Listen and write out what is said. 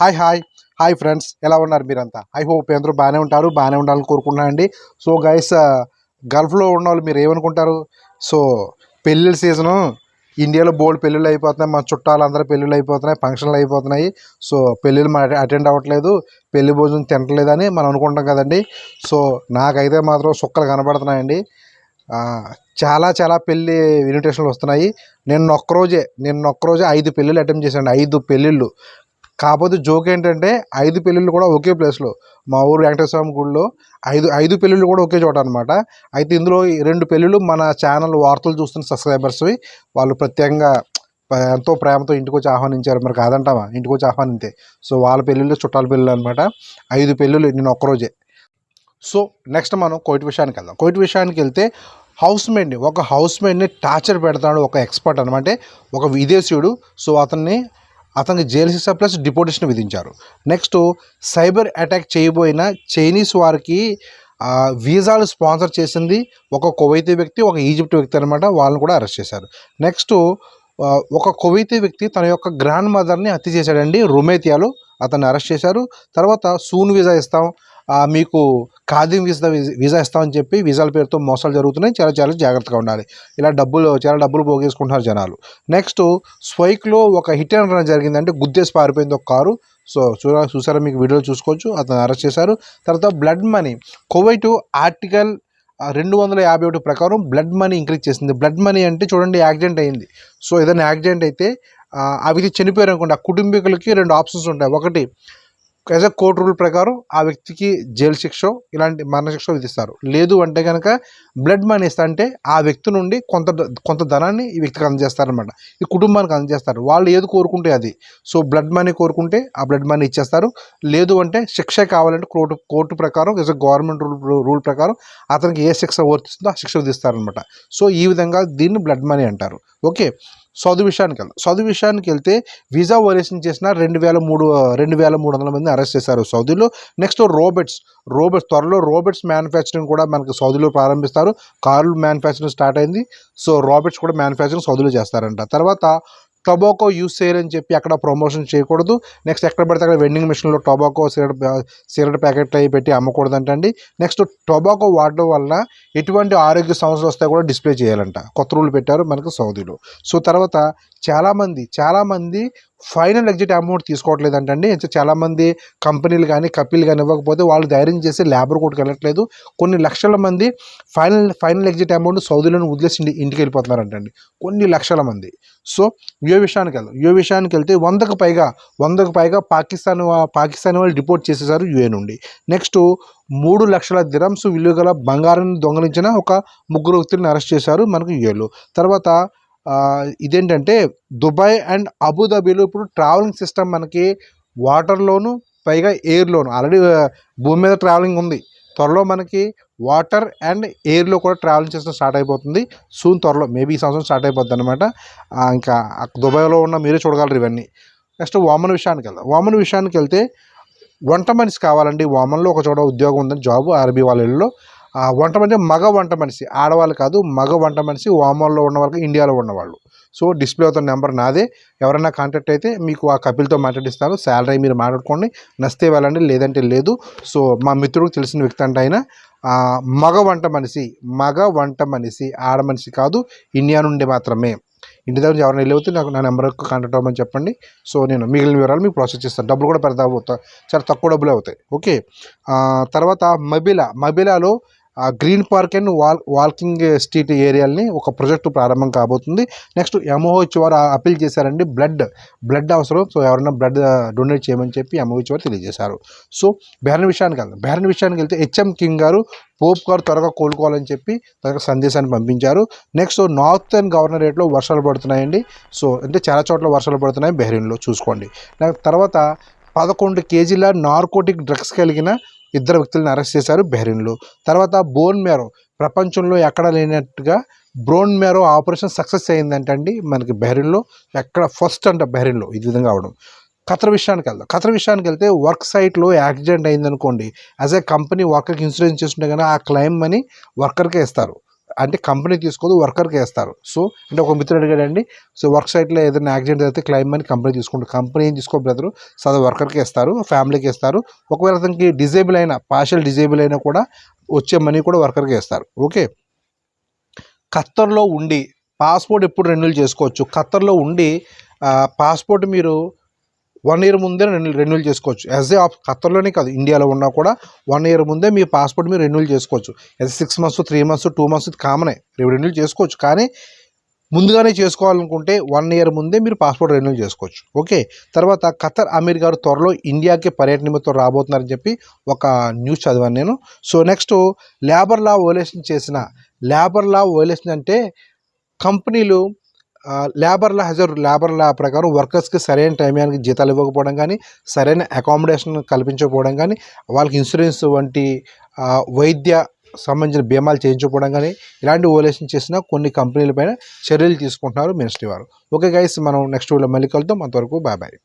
Hi hi. Hi friends ఎలా ఉన్నారు మీరంతా? ఐ హోప్ అందరూ బాగానే ఉంటారు బాగానే ఉండాలని కోరుకుంటున్నానండి. సో గైస్ గల్ఫ్లో ఉన్న వాళ్ళు మీరు ఏమనుకుంటారు? సో పెళ్ళిళ్ళ సీజను ఇండియాలో బోల్డ్ పెళ్ళిళ్ళు అయిపోతున్నాయి మా చుట్టాలు అందరూ పెళ్ళిళ్ళు అయిపోతున్నాయి ఫంక్షన్లు అయిపోతున్నాయి. సో పెళ్ళిళ్ళు మా అటెండ్ అవ్వట్లేదు పెళ్ళి భోజనం తినట్లేదని మనం అనుకుంటాం కదండి. సో నాకైతే మాత్రం సుక్కలు కనబడుతున్నాయండి. చాలా చాలా పెళ్ళి ఇన్విటేషన్లు వస్తున్నాయి. నేను ఒక్కరోజే నేను ఒక్కరోజే ఐదు పెళ్ళిళ్ళు అటెంప్ట్ చేశాను ఐదు పెళ్ళిళ్ళు. కాకపోతే జోక్ ఏంటంటే ఐదు పెళ్ళిళ్ళు కూడా ఒకే ప్లేస్లో మా ఊరు వెంకటేశ్వర స్వామి గుడిలో ఐదు ఐదు పెళ్ళిళ్ళు కూడా ఒకే చోట అనమాట అయితే ఇందులో రెండు పెళ్ళిళ్ళు మన ఛానల్ వార్తలు చూస్తున్న సబ్స్క్రైబర్స్వి వాళ్ళు ప్రత్యేకంగా ఎంతో ప్రేమతో ఇంటికి వచ్చి ఆహ్వానించారు. మరి కాదంటావా? ఇంటికి వచ్చి ఆహ్వానింతే. సో వాళ్ళ పెళ్ళిళ్ళు చుట్టాల పెళ్ళిళ్ళు అనమాట ఐదు పెళ్ళిళ్ళు నేను ఒక్కరోజే. సో నెక్స్ట్ మనం కోయిట్ విషయానికి వెళ్దాం. కోయిట్ విషయానికి వెళ్తే హౌస్ మేడ్ని ఒక హౌస్ మేడ్ని టార్చర్ పెడతాడు ఒక ఎక్స్పర్ట్ అనమాట ఒక విదేశీయుడు. సో అతన్ని అతనికి జైలు శిక్ష ప్లస్ డిపోటేషన్ విధించారు. నెక్స్ట్ సైబర్ అటాక్ చేయబోయిన చైనీస్ వారికి వీసాలు స్పాన్సర్ చేసింది ఒక కువైతీ వ్యక్తి ఒక ఈజిప్ట్ వ్యక్తి అనమాట వాళ్ళని కూడా అరెస్ట్ చేశారు. నెక్స్ట్ ఒక కువైతీ వ్యక్తి తన యొక్క గ్రాండ్ మదర్ని హత్య చేశాడండి రుమేతియాలో. అతన్ని అరెస్ట్ చేశారు. తర్వాత సూన్ వీసా ఇస్తాం మీకు ఖాదీం వీసా వీసా ఇస్తామని చెప్పి వీసాల పేరుతో మోసాలు జరుగుతున్నాయి. చాలా చాలా జాగ్రత్తగా ఉండాలి. ఇలా డబ్బులు చాలా డబ్బులు పోగేసుకుంటున్నారు జనాలు. నెక్స్ట్ స్వైక్లో ఒక హిట్ అండ్ రన్ జరిగిందంటే గుద్దేసి పారిపోయింది ఒక కారు. సో చూడ చూసారా మీకు వీడియోలో చూసుకోవచ్చు. అతను అరెస్ట్ చేశారు. తర్వాత బ్లడ్ మనీ. కువైట్ ఆర్టికల్ రెండు వందల యాభై ఒకటి ప్రకారం బ్లడ్ మనీ ఇంక్రీజ్ చేసింది. బ్లడ్ మనీ అంటే చూడండి యాక్సిడెంట్ అయింది. సో ఏదైనా యాక్సిడెంట్ అయితే ఆ, వ్యక్తి చనిపోయారు అనుకోండి ఆ కుటుంబీకులకి రెండు ఆప్షన్స్ ఉంటాయి. ఒకటి యాజ్ అ కోర్టు రూల్ ప్రకారం ఆ వ్యక్తికి జైలు శిక్ష ఇలాంటి మరణశిక్ష విధిస్తారు. లేదు అంటే కనుక బ్లడ్ మనీ ఇస్తా అంటే ఆ వ్యక్తి నుండి కొంత కొంత ధనాన్ని ఈ వ్యక్తికి అందజేస్తారనమాట ఈ కుటుంబానికి అందజేస్తారు. వాళ్ళు ఏది కోరుకుంటే అది. సో బ్లడ్ మనీ కోరుకుంటే ఆ బ్లడ్ మనీ ఇచ్చేస్తారు. లేదు అంటే శిక్ష కావాలంటే కోర్టు కోర్టు ప్రకారం as a government rule rule ప్రకారం అతనికి ఏ శిక్ష వర్తిస్తుందో ఆ శిక్ష విధిస్తారనమాట సో ఈ విధంగా దీన్ని బ్లడ్ మనీ అంటారు. ఓకే. సౌదీ విషయానికి వెళ్దాం. సౌదీ విషయానికి వెళ్తే వీసా వరేషన్ చేసిన రెండు వేల మూడు రెండు వేల మూడు వందల మంది అరెస్ట్ చేశారు సౌదీలో. నెక్స్ట్ రోబోట్స్ రోబోట్స్ త్వరలో రోబోట్స్ మ్యానుఫ్యాక్చరింగ్ కూడా మనకి సౌదీలో ప్రారంభిస్తారు. కార్లు మ్యానుఫ్యాక్చరింగ్ స్టార్ట్ అయింది. సో రోబోట్స్ కూడా మ్యానుఫ్యాక్చరింగ్ సౌదీలో చేస్తారంట. తర్వాత టొబాకో యూస్ చేయాలని చెప్పి అక్కడ ప్రమోషన్ చేయకూడదు. నెక్స్ట్ ఎక్కడ పడితే అక్కడ వెండింగ్ మిషన్లో టొబాకో సిగరెట్ సిగరెట్ ప్యాకెట్లు అవి పెట్టి అమ్మకూడదంటండి. నెక్స్ట్ టొబాకో వాడడం వలన ఎటువంటి ఆరోగ్య సమస్యలు వస్తాయి కూడా డిస్ప్లే చేయాలంట. కొత్త రూల్ పెట్టారు మనకు సౌదీలో. సో తర్వాత చాలామంది చాలామంది ఫైనల్ ఎగ్జిట్ అమౌంట్ తీసుకోవట్లేదు అంటండి చాలామంది కంపెనీలు కానీ కపిల్ కానీ ఇవ్వకపోతే వాళ్ళు ధైర్యం చేసి లేబర్ కోర్టుకు వెళ్ళట్లేదు. కొన్ని లక్షల మంది ఫైనల్ ఫైనల్ ఎగ్జిట్ అమౌంట్ సౌదీలను వదిలేసి ఇంటికి వెళ్ళిపోతున్నారంటండి. కొన్ని లక్షల మంది. సో యో విషయానికి వెళ్దాం. యో విషయానికి వెళ్తే వందకు పైగా వందకు పైగా పాకిస్తాన్ వా- పాకిస్తాన్ వాళ్ళు డిపోర్ట్ చేసేసారు యుఏ నుండి. నెక్స్ట్ మూడు లక్షల దిరమ్స్ విలువ గల బంగారాన్ని దొంగలించిన ఒక ముగ్గురు వ్యక్తులను అరెస్ట్ చేశారు మనకు యుఏలో తర్వాత ఇదేంటంటే దుబాయ్ అండ్ అబుదాబీలో ఇప్పుడు ట్రావెలింగ్ సిస్టమ్ మనకి వాటర్లోను పైగా ఎయిర్లోను ఆల్రెడీ భూమి మీద ట్రావెలింగ్ ఉంది. త్వరలో మనకి వాటర్ అండ్ ఎయిర్లో కూడా ట్రావెలింగ్ సిస్టమ్ స్టార్ట్ అయిపోతుంది. సూన్ త్వరలో మేబీ ఈ సంవత్సరం స్టార్ట్ అయిపోద్ది అనమాట ఇంకా దుబాయ్లో ఉన్న మీరే చూడగలరు ఇవన్నీ. నెక్స్ట్ వామన్ విషయానికి వెళ్దాం. వామన్ విషయానికి వెళ్తే వంట మనిషి కావాలండి. వామన్లో ఒక చోట ఉద్యోగం ఉందని జాబ్ ఆర్బీ వాళ్ళలో ఆ వంట మనిషి మగ వంట మనిషి. ఆడవాళ్ళు కాదు మగ వంట మనిషి వామన్లో ఉన్న వాళ్ళకి ఇండియాలో ఉన్నవాళ్ళు సో డిస్ప్లే అవుతున్న నెంబర్ నాదే. ఎవరైనా కాంటాక్ట్ అయితే మీకు ఆ కపిల్తో మాట్లాడిస్తాను. శాలరీ మీరు మాట్లాడుకోండి. నస్తే వెళ్ళండి లేదంటే లేదు. సో మా మిత్రుడికి తెలిసిన వ్యక్తి అంటే ఆయన. మగ వంట మనిషి మగ వంట మనిషి ఆడ మనిషి కాదు ఇండియా నుండి మాత్రమే. ఇంటి దగ్గర ఎవరైనా వెళ్ళిపోతే నాకు నా నెంబర్కి కాంటాక్ట్ అవ్వమని చెప్పండి. సో నేను మిగిలిన వివరాలు మీకు ప్రాసెస్ చేస్తాను. డబ్బులు కూడా పెద్ద అవుతాయి చాలా తక్కువ డబ్బులు అవుతాయి. ఓకే. తర్వాత మబిలా. మబిలాలో ఆ green park and wall walking street ఏరియాలని ఒక ప్రాజెక్టు ప్రారంభం కాబోతుంది. నెక్స్ట్ ఎంఓహెచ్ వారు అప్పీల్ చేశారండి బ్లడ్ బ్లడ్ అవసరం. సో ఎవరైనా బ్లడ్ డొనేట్ చేయమని చెప్పి ఎంఓహెచ్ వారు తెలియజేశారు. సో బెహరన్ విషయానికి వెళ్దాం. బెహరన్ విషయానికి వెళ్తే హెచ్ఎం కింగ్ గారు పోప్ గారు త్వరగా కోలుకోవాలని చెప్పి తనకు సందేశాన్ని పంపించారు. నెక్స్ట్ నార్థర్న్ గవర్నరేట్లో వర్షాలు పడుతున్నాయండి. సో అంటే చాలా చోట్ల వర్షాలు పడుతున్నాయి బెహరీన్లో చూసుకోండి. తర్వాత పదకొండు కేజీల నార్కోటిక్ డ్రగ్స్ కలిగిన ఇద్దరు వ్యక్తులను అరెస్ట్ చేశారు బెహ్రీన్లో. తర్వాత బోన్ మేరో ప్రపంచంలో ఎక్కడ లేనట్టుగా బ్రోన్ మేరో ఆపరేషన్ సక్సెస్ అయిందంటండి మనకి బెహ్రీన్లో ఎక్కడ ఫస్ట్ అంట బెహ్రీన్లో ఈ విధంగా అవడం. ఖతర్ విషయానికి వెళ్దాం. ఖతర్ విషయానికి వెళ్తే వర్క్ సైట్లో యాక్సిడెంట్ అయిందనుకోండి యాజ్ ఏ కంపెనీ వర్కర్కి ఇన్సూరెన్స్ చేస్తుంటే కానీ ఆ క్లెయిమ్ మనీ వర్కర్కే ఇస్తారు. అంటే కంపెనీ తీసుకోదు వర్కర్కి వేస్తారు. సో అంటే ఒక మిత్రుడు అడిగాడండి సో వర్క్ సైట్లో ఏదైనా యాక్సిడెంట్ అయితే క్లైమ్ అని కంపెనీ తీసుకుంటారు. కంపెనీ ఏం తీసుకో బ్రదరు? సదా వర్కర్కి ఇస్తారు ఫ్యామిలీకి ఇస్తారు ఒకవేళ అతనికి డిజేబుల్ అయినా పార్షల్ డిజేబుల్ అయినా కూడా వచ్చే మనీ కూడా వర్కర్కి వేస్తారు. ఓకే. ఖత్తర్లో ఉండి పాస్పోర్ట్ ఎప్పుడు రెన్యూల్ చేసుకోవచ్చు? ఖత్తర్లో ఉండి పాస్పోర్ట్ మీరు వన్ ఇయర్ ముందే రెన్యూ రెన్యూల్ చేసుకోవచ్చు. యాజ్ ఏ ఆఫ్ ఖత్తర్లోనే కాదు ఇండియాలో ఉన్నా కూడా వన్ ఇయర్ ముందే మీ పాస్పోర్ట్ మీరు రెన్యూల్ చేసుకోవచ్చు. As six months three months two months కామనే. రెన్యూల్ చేసుకోవచ్చు. కానీ ముందుగానే చేసుకోవాలనుకుంటే వన్ ఇయర్ ముందే మీరు పాస్పోర్ట్ రెన్యూల్ చేసుకోవచ్చు. ఓకే? తర్వాత ఖతర్ అమీర్ గారు త్వరలో ఇండియాకి పర్యటన నిమిత్తం రాబోతున్నారని చెప్పి ఒక న్యూస్ చదివాను నేను. So next labour law violation చేసిన లేబర్ లా ఓలేషన్ అంటే కంపెనీలు లేబర్ల లేబర్ లేబర్ల హజర్ ప్రకారం వర్కర్స్కి సరైన టైంకి జీతాలు ఇవ్వకపోవడం కానీ సరైన అకామిడేషన్ కల్పించకపోవడం కానీ వాళ్ళకి ఇన్సూరెన్స్ వంటి వైద్య సంబంధించిన బీమాలు చేయించకపోవడం కానీ ఇలాంటి ఓలేషన్ చేసిన కొన్ని కంపెనీలపైన చర్యలు తీసుకుంటున్నారు మినిస్ట్రీ వారు. ఓకే గైస్ మనం నెక్స్ట్ వీడియో మళ్ళీ కలుద్దాం. అంతవరకు బాయ్ బాయ్.